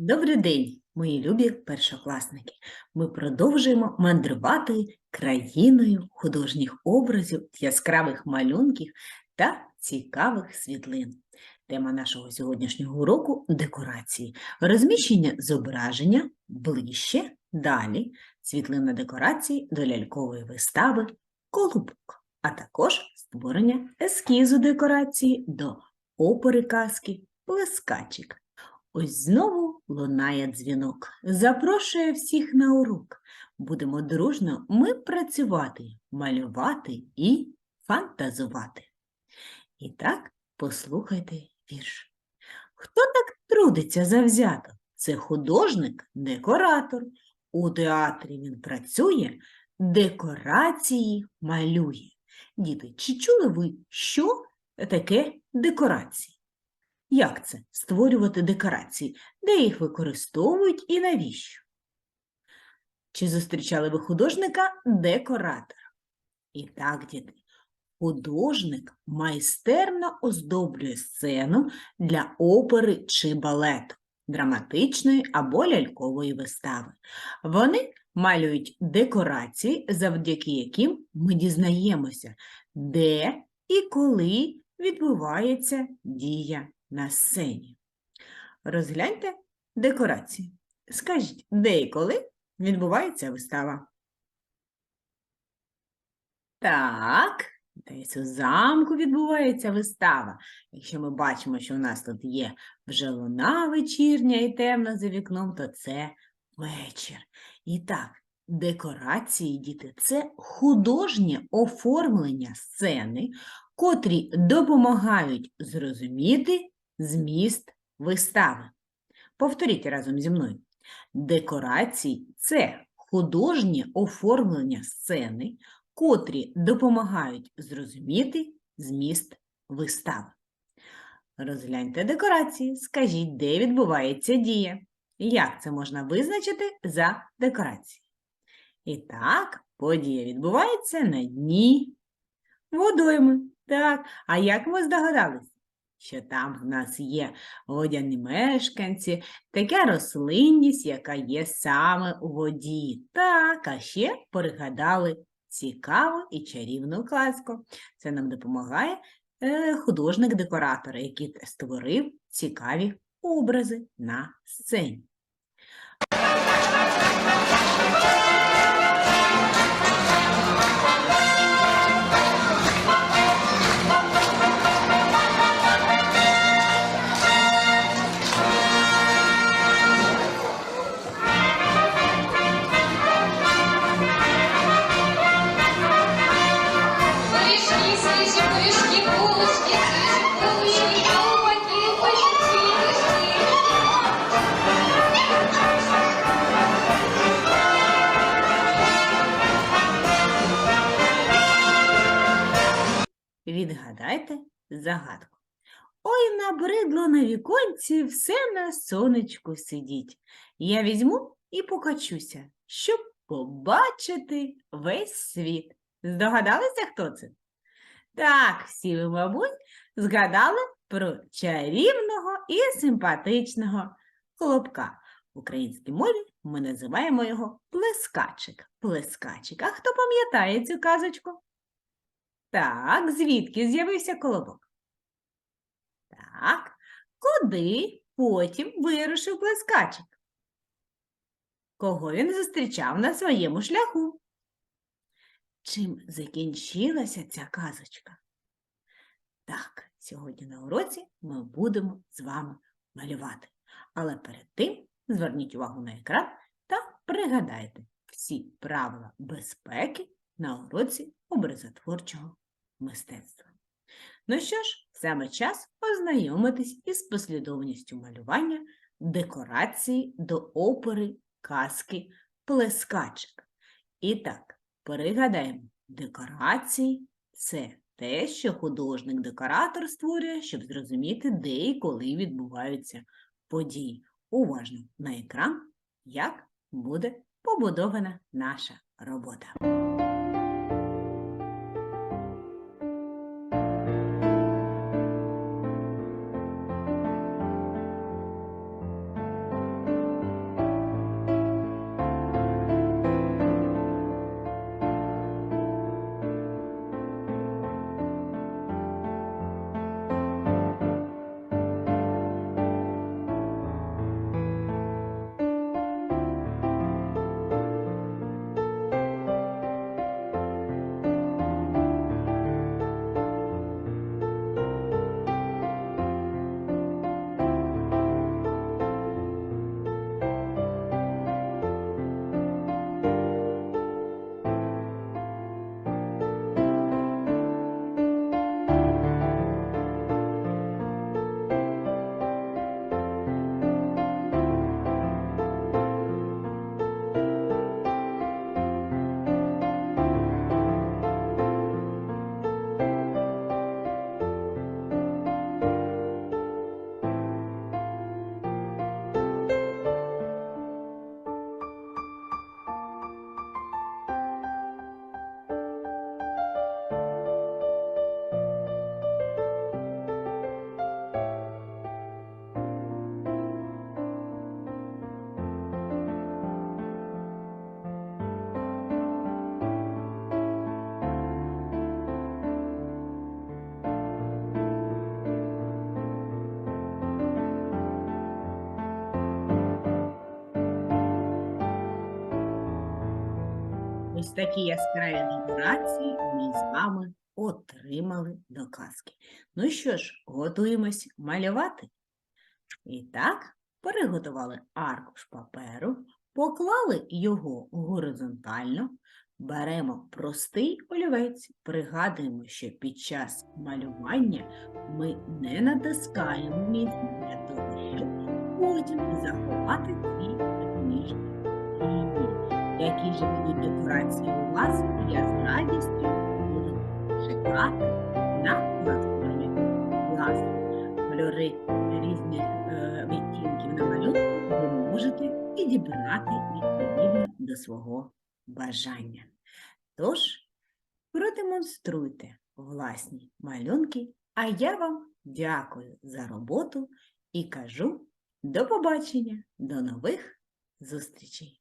Добрий день, мої любі першокласники. Ми продовжуємо мандрувати країною художніх образів, яскравих малюнків та цікавих світлин. Тема нашого сьогоднішнього уроку декорації. Розміщення зображення ближче, далі світлина декорації до лялькової вистави Колубок, а також створення ескізу декорації до опери казки Плескачик. Ось знову лунає дзвінок. Запрошує всіх на урок. Будемо дружно ми працювати, малювати і фантазувати. І так, послухайте вірш. Хто так трудиться завзято? Це художник, декоратор. У театрі він працює, декорації малює. Діти, чи чули ви, що таке декорації? Як це створювати декорації? Де їх використовують і навіщо? Чи зустрічали ви художника декоратора? І так, діти, художник майстерно оздоблює сцену для опери чи балету, драматичної або лялькової вистави. Вони малюють декорації, завдяки яким ми дізнаємося, де і коли відбувається дія на сцені. Розгляньте декорації. Скажіть, де і коли відбувається вистава? Так, десь у замку відбувається вистава. Якщо ми бачимо, що у нас тут є вже луна вечірня і темно за вікном, то це вечір. І так, декорації, діти, це художнє оформлення сцени, котрі допомагають зрозуміти зміст вистави. Повторіть разом зі мною. Декорації це художнє оформлення сцени, котрі допомагають зрозуміти зміст вистави. Розгляньте декорації, скажіть, де відбувається дія. Як це можна визначити за декорації? І так, подія відбувається на дні водойми. Так, а як ми здогадались? Що там в нас є водяні мешканці, така рослинність, яка є саме у воді. Так, а ще пригадали цікаву і чарівну казку. Це нам допомагає е, художник-декоратор, який створив цікаві образи на сцені. Відгадайте загадку. Ой, набридло на віконці все на сонечку сидіть. Я візьму і покачуся, щоб побачити весь світ. Здогадалися, хто це? Так, всі ви, мабуть, згадали про чарівного і симпатичного колобка. В українській мові ми називаємо його плескачик. Плескачик. А хто пам'ятає цю казочку? Так, звідки з'явився колобок? Так, куди потім вирушив плескачик? Кого він зустрічав на своєму шляху? Чим закінчилася ця казочка? Так, сьогодні на уроці ми будемо з вами малювати. Але перед тим зверніть увагу на екран та пригадайте всі правила безпеки на уроці образотворчого мистецтва. Ну що ж, саме час ознайомитись із послідовністю малювання декорації до опери казки Плескачик. І так, перегадаємо, декорації це те, що художник-декоратор створює, щоб зрозуміти, де і коли відбуваються події. Уважно на екран, як буде побудована наша робота. Такі яскраві декорації ми з вами отримали до казки. Ну що ж, готуємось малювати. І так, переготували аркуш паперу, поклали його горизонтально, беремо простий олівець, пригадуємо, що під час малювання ми не натискаємо міцно для того, щоб потім заховати ці допоміжні лінії. Які ж будуть декорації у вас, я з радістю буду чекати на платформі класу. Кольори різних е, відтінків на малюнку ви можете підібрати відповідно до свого бажання. Тож, продемонструйте власні малюнки, а я вам дякую за роботу і кажу до побачення, до нових зустрічей!